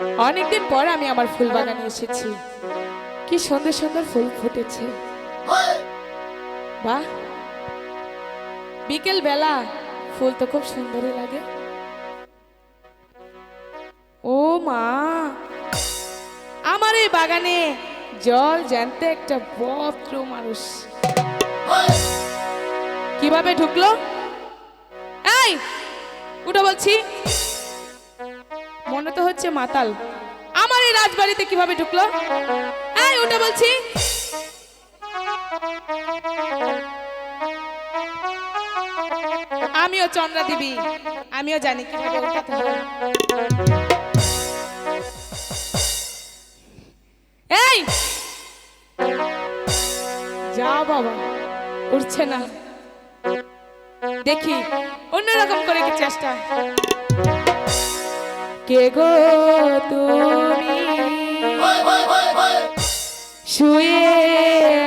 অনেকদিন পর আমি আমার ফুল বাগানে এসেছি। কি সুন্দর সুন্দর ফুল ফুটেছে। বাহ! বিকেল বেলা ফুল তো খুব সুন্দরই লাগে। ও মা! আমার এই বাগানে জল জানতে একটা ভদ্র মানুষ। কীভাবে ঢুকলো? এই, উঠো বলছি। মনে তো হচ্ছে মাতাল। আমার এই রাজবাড়িতে কীভাবে ঢুকলো? এই, ওটা বলছি। আমিও চন্দ্রা দেবী। আমিও জানি কীভাবে উঠাতে হয়। এই! যা বাবা উঠছে না। দেখি, অন্যরকম করে কি চেষ্টা? কে গো তুমি? শুয়ে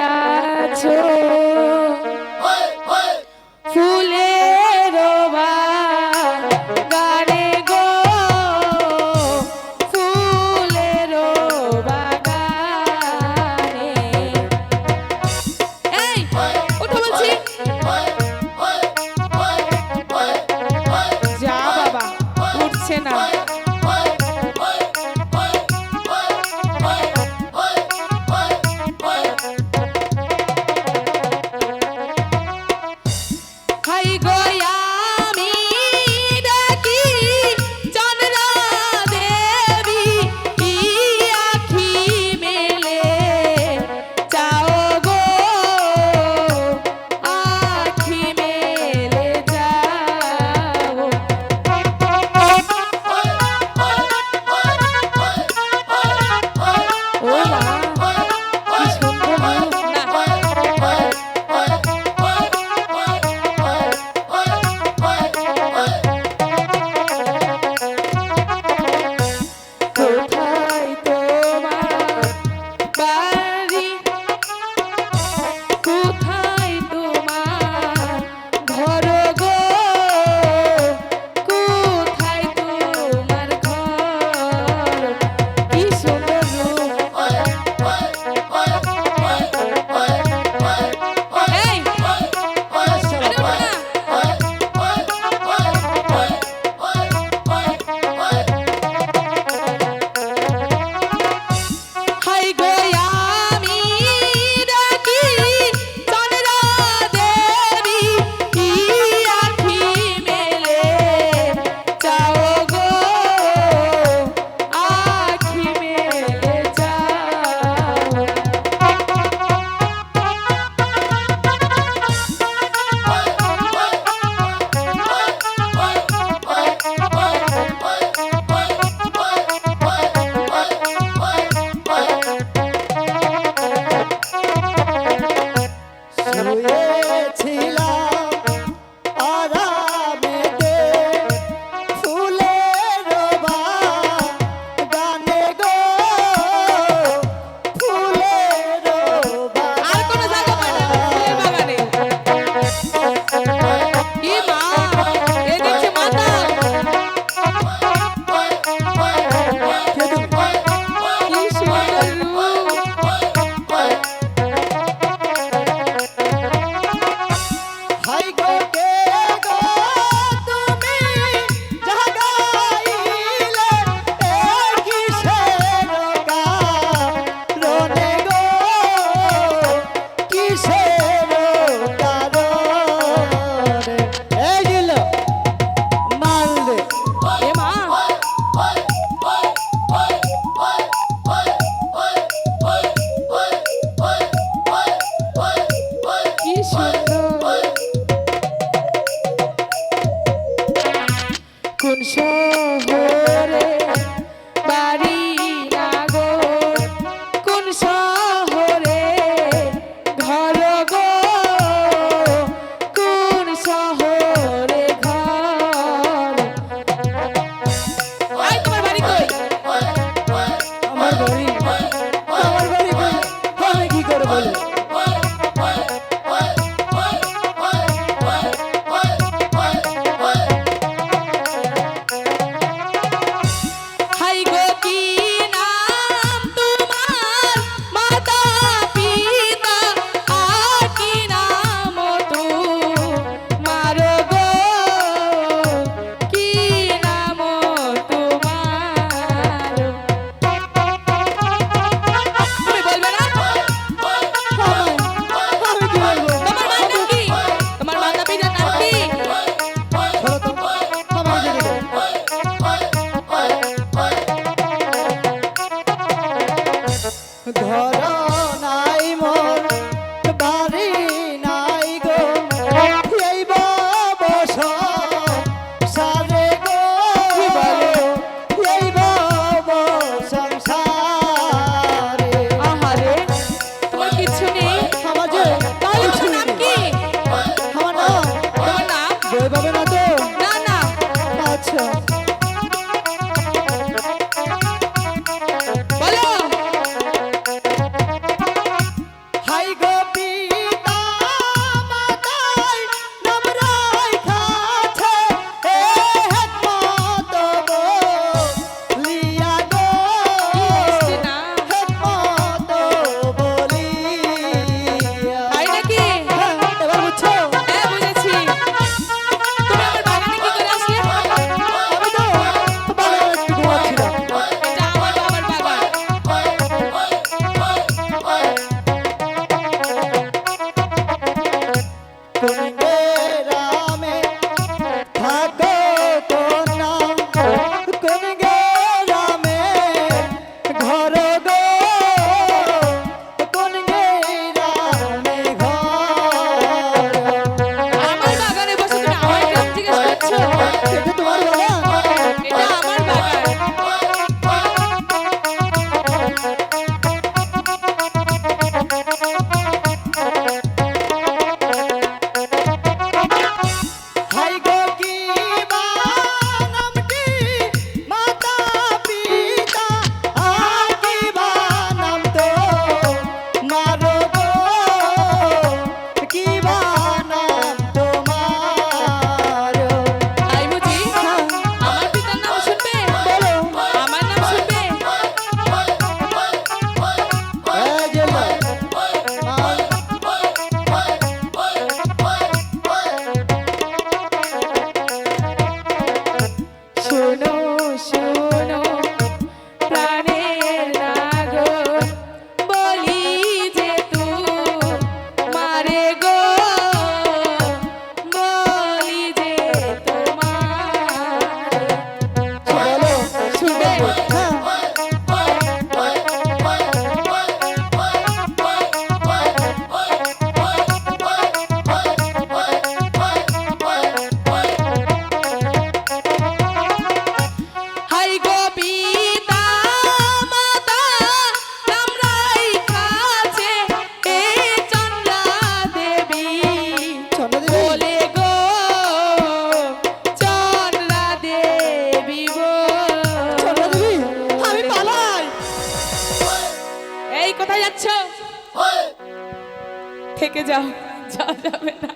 থেকে যাও যাওয়া যাবে না।